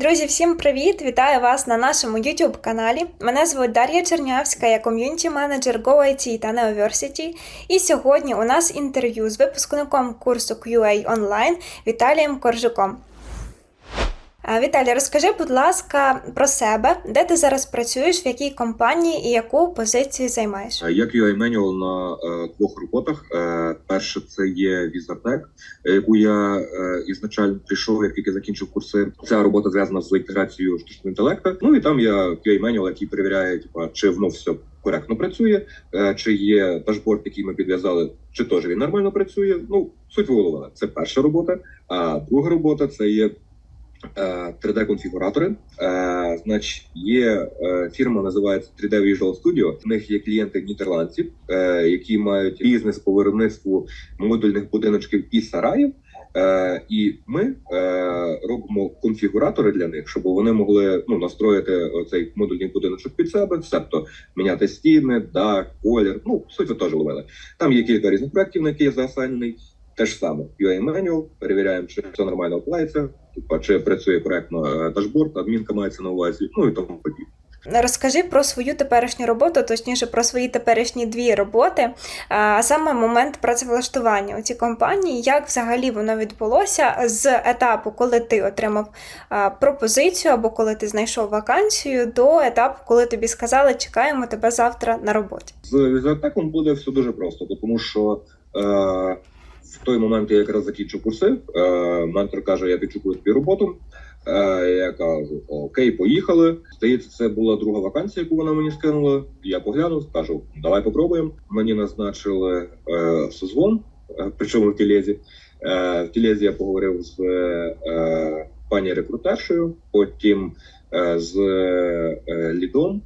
Друзі, всім привіт! Вітаю вас на нашому YouTube каналі. Мене звуть Дар'я Чернявська, я ком'юніті менеджер GoIT та Neoversity. І сьогодні у нас інтерв'ю з випускником курсу QA Online Віталієм Коржуком. Віталій, розкажи, будь ласка, про себе, де ти зараз працюєш, в якій компанії і яку позицію займаєш? Е, Як UI Manual на е, двох роботах. Е, перше це є е, яку я ізначально прийшов, як тільки закінчив курси. Ця робота зв'язана з інтеграцією штучного інтелекту. Ну і там я Manual, який перевіряє, типа, чи воно все коректно працює, чи є дашборд, який ми підв'язали, чи теж він нормально працює. Ну, суть виголовила. Це перша робота. А друга робота це є. 3D-конфігуратори. Е, Значить, є е, фірма, називається 3D Visual Studio. В них є клієнти нідерландців, е, які мають бізнес по виробництву модульних будиночків і сараїв. Е, і ми е, робимо конфігуратори для них, щоб вони могли ну настроїти цей модульний будиночок під себе, себто міняти стіни, дах, колір. Ну суть ви теж ловили. Там є кілька різних проєктів, на які я заасайнений. Те ж саме UA Manual, перевіряємо, чи все нормально оплається, чи працює коректно е, дашборд, адмінка мається на увазі, ну і тому подібне. Розкажи про свою теперішню роботу, точніше про свої теперішні дві роботи, а саме момент працевлаштування у цій компанії, як взагалі воно відбулося з етапу, коли ти отримав пропозицію або коли ти знайшов вакансію, до етапу, коли тобі сказали, чекаємо тебе завтра на роботі. З візартеком буде все дуже просто, тому що е, в той момент я якраз закінчив курси. Е, ментор каже: Я підшукую тобі роботу. Е, я кажу, окей, поїхали. Здається, це була друга вакансія, яку вона мені скинула. Я поглянув, кажу, давай попробуємо. Мені назначили е, созвон, е, причому в тілезі. Е, в тілезі я поговорив з е, пані рекрутершею, потім е, з е, лідом.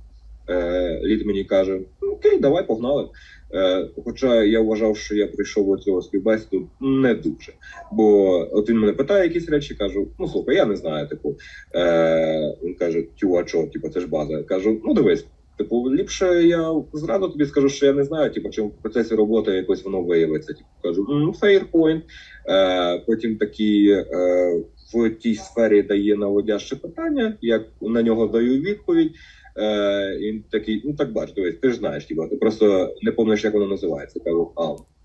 Е, Лід мені каже: «Ну, окей, давай погнали. Е, Хоча я вважав, що я прийшов до цього співбесіду не дуже. Бо от він мене питає якісь речі, кажу: ну слухай, я не знаю. Типу, е, він каже: Тю, а чого? Типу, це ж база. Я кажу, ну дивись. Типу, ліпше я зразу тобі скажу, що я не знаю, типу, чим в процесі роботи якось воно виявиться. Типу, кажу, «М, fair point. Е, потім такі е, в тій сфері дає наводяще питання, як на нього даю відповідь. Е, і він такий, ну так бач, дивись, ти ж знаєш, типу, ти просто не пам'ятаєш, як воно називається. Кажу, а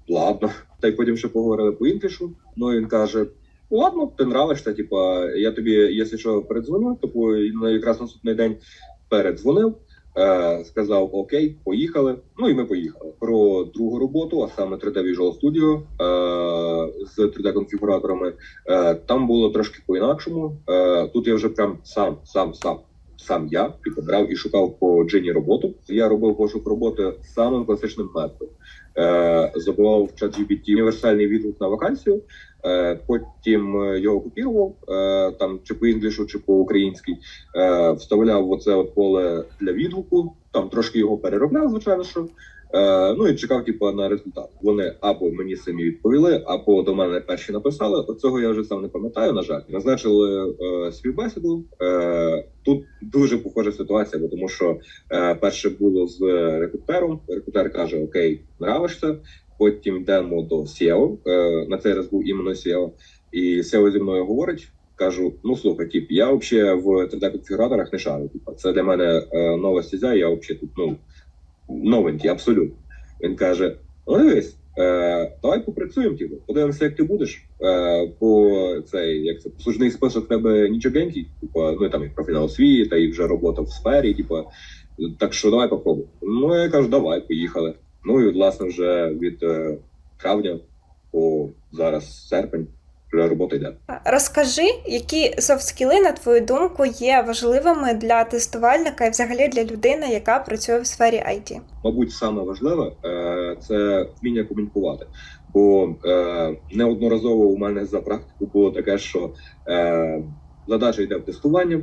ладно. Та й потім ще поговорили по інглішу. Ну він каже: Ладно, ти нравишся, типа, я тобі, якщо що, передзвоню, на якраз наступний день передзвонив. Е, сказав Окей, поїхали. Ну і ми поїхали. Про другу роботу, а саме 3D Visual Studio е, з 3D конфігураторами. Е, там було трошки по-інакшому. Е, тут я вже прям сам, сам, сам. Сам я брав і шукав по джині роботу. Я робив пошук роботи самим класичним методом. Е, забивав в чат GPT універсальний відгук на вакансію, е, потім е, його копірував там чи по інглішу, чи по українській, вставляв оце от поле для відгуку. Там трошки його переробляв, звичайно, що ну і чекав, типу, на результат. Вони або мені самі відповіли, або до мене перші написали. Оцього я вже сам не пам'ятаю. На жаль, назначили співбесіду. Тут дуже похожа ситуація, бо тому що перше було з рекрутером. Рекрутер каже: Окей, нравишся. Потім йдемо до SEO. Е, на цей раз був іменно SEO. І SEO зі мною говорить. Кажу, ну слухай, тип, я взагалі в 3D-конфігураторах не шарю. Типа, це для мене е, нова стезя, я взагалі тут ну новенький, абсолютно. Він каже: ну дивись, е, давай попрацюємо, типу, подивимося, як ти будеш. По цей як це послужний список тебе нічогенький, типу, ну там і профільна освіта, і вже робота в сфері, типу. Так що давай попробуємо. Ну я кажу, давай, поїхали. Ну і власне вже від е, травня по зараз серпень вже робота йде. Розкажи, які софт-скіли, на твою думку, є важливими для тестувальника і взагалі для людини, яка працює в сфері IT? мабуть, саме важливе е, це вміння комунікувати. Бо е, неодноразово у мене за практику було таке, що задача йде в тестування.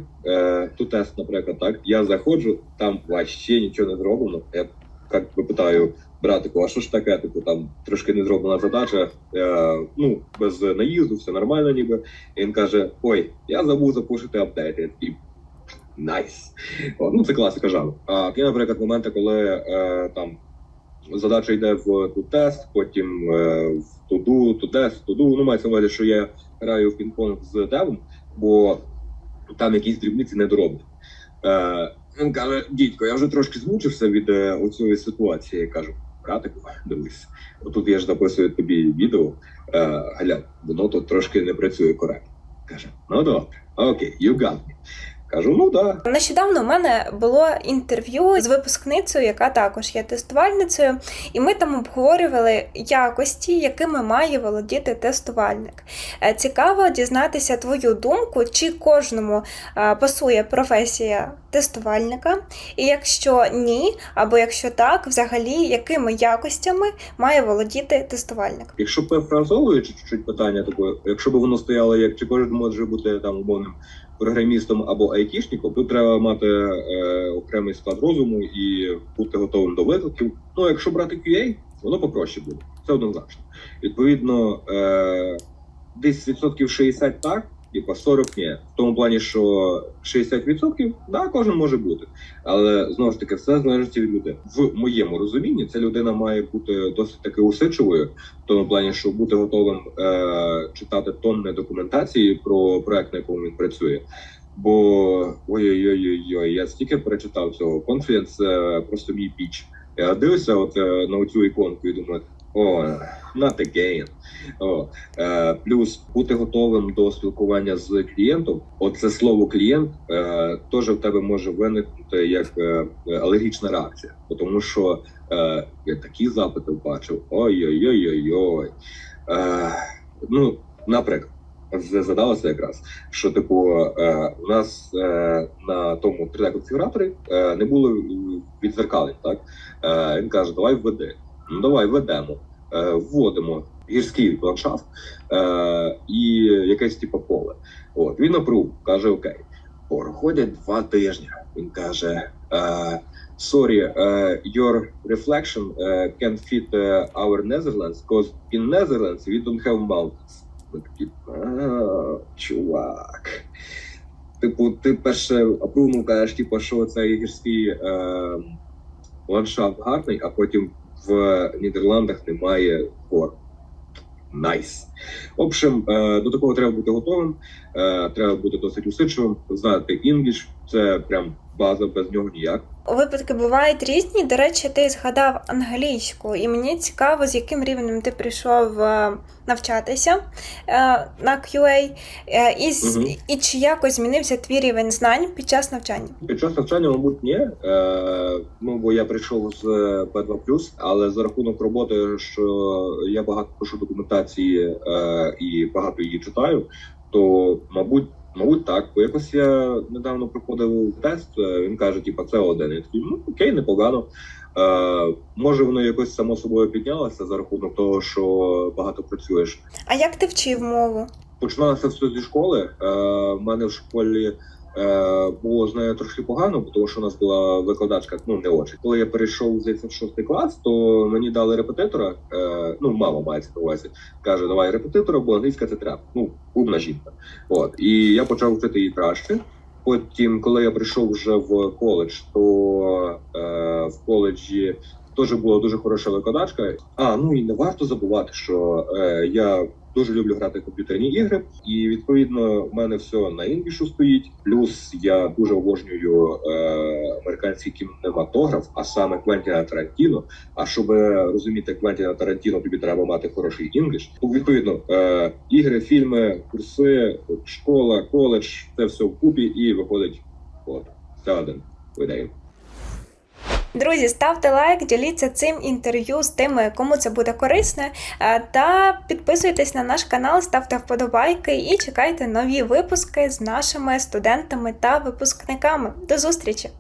Тут тест, наприклад, так я заходжу, там вообще нічого не зроблено. Я як би питаю братику, а що ж таке? Типу там трошки не зроблена задача. Е, ну без наїзду, все нормально, ніби. І він каже: Ой, я забув запушити апдейт. Я такий, Найс. О, Ну, це класика жанру. А є, наприклад, моменти, коли е, там задача йде в тест, потім е, в туду, тудес, туду. Ну, мається на увазі, що я граю в пінг-понг з девом, бо там якісь дрібниці недоробні. Е, він каже: дідько, я вже трошки змучився від е, оцієї ситуації. Я кажу, братику, дивись, отут я ж записую тобі відео. Е, глянь, воно тут трошки не працює коректно. Каже: ну добре, окей, you got me. Кажу, ну да. Нещодавно у мене було інтерв'ю з випускницею, яка також є тестувальницею, і ми там обговорювали якості, якими має володіти тестувальник. Е, Цікаво дізнатися твою думку, чи кожному е, пасує професія тестувальника, і якщо ні, або якщо так, взагалі якими якостями має володіти тестувальник. Якщо перефразовуючи чуть-чуть питання, таке, якщо б воно стояло як чи кожен може бути там умовним програмістом або айтішником, тут треба мати е, окремий склад розуму і бути готовим до викликів. Ну, якщо брати QA, воно попроще буде. Це однозначно. Відповідно, е, десь відсотків 60 так, типа 40 ні. В тому плані, що 60% да, кожен може бути. Але знову ж таки, все залежить від людини. В моєму розумінні ця людина має бути досить таки усидчивою, в тому плані, що бути готовим е, читати тонни документації про проект, на якому він працює. Бо ой-ой-ой, я стільки перечитав цього. Confidence – це просто мій піч. Я дивлюся от е, на цю іконку і думаю, о, not again. О, е, плюс бути готовим до спілкування з клієнтом. Оце слово клієнт е, теж в тебе може виникнути як е, алергічна реакція, тому що е, я такі запити бачив. Ой-ой-ой-ой-ой. Е, ну, наприклад, задалося якраз, що типу е, у нас е, на тому 3D-конфігураторі е, не було відзеркалень. Так е, він каже: давай введи. Ну давай введемо, е, вводимо гірський ландшафт е, і якесь типу поле. От він напруг, каже: Окей, проходять два тижні. Він каже. Е, Sorry, your reflection can't fit our Netherlands, because in Netherlands we don't have mountains. Ми такі, чувак. Типу, ти перше апрувнув, кажеш, типу, що цей гірський ландшафт гарний, а потім в Нідерландах немає гор. Найс. В общем, е, до такого треба бути готовим, е, треба бути досить усидчивим, знати інгліш, це прям база, без нього ніяк. Випадки бувають різні. До речі, ти згадав англійську, і мені цікаво, з яким рівнем ти прийшов е, навчатися е, на QA, е, і, Мгм. і чи якось змінився твій рівень знань під час навчання. Під час навчання, мабуть, ні. Ну, бо я прийшов з B2+, але за рахунок роботи, що я багато пишу документації і багато її читаю, то, мабуть, мабуть, так. Бо якось я недавно проходив тест, е, він каже, типу, це один. Я такий, ну окей, непогано. Е, може, воно якось само собою піднялося за рахунок того, що багато працюєш. А як ти вчив мову? Починалося все зі школи. Е, в мене в школі було з нею трошки погано, тому що у нас була викладачка, ну не очі. Коли я перейшов здається, в шостий клас, то мені дали репетитора. Е, ну, мама мається на увазі. Каже, давай репетитора, бо англійська це треба. Ну, умна жінка. От і я почав вчити її краще. Потім, коли я прийшов вже в коледж, то е, в коледжі теж була дуже хороша викладачка. А ну і не варто забувати, що е, я дуже люблю грати в комп'ютерні ігри, і відповідно в мене все на інглішу стоїть. Плюс я дуже обожнюю е, американський кінематограф, а саме Квентіна Тарантіно. А щоб розуміти Квентіна Тарантіно, тобі треба мати хороший інгліш. Ну, Відповідно, е, ігри, фільми, курси, школа, коледж це все вкупі і виходить. От це один видаю. Друзі, ставте лайк, діліться цим інтерв'ю з тими, кому це буде корисне. Та підписуйтесь на наш канал, ставте вподобайки і чекайте нові випуски з нашими студентами та випускниками. До зустрічі!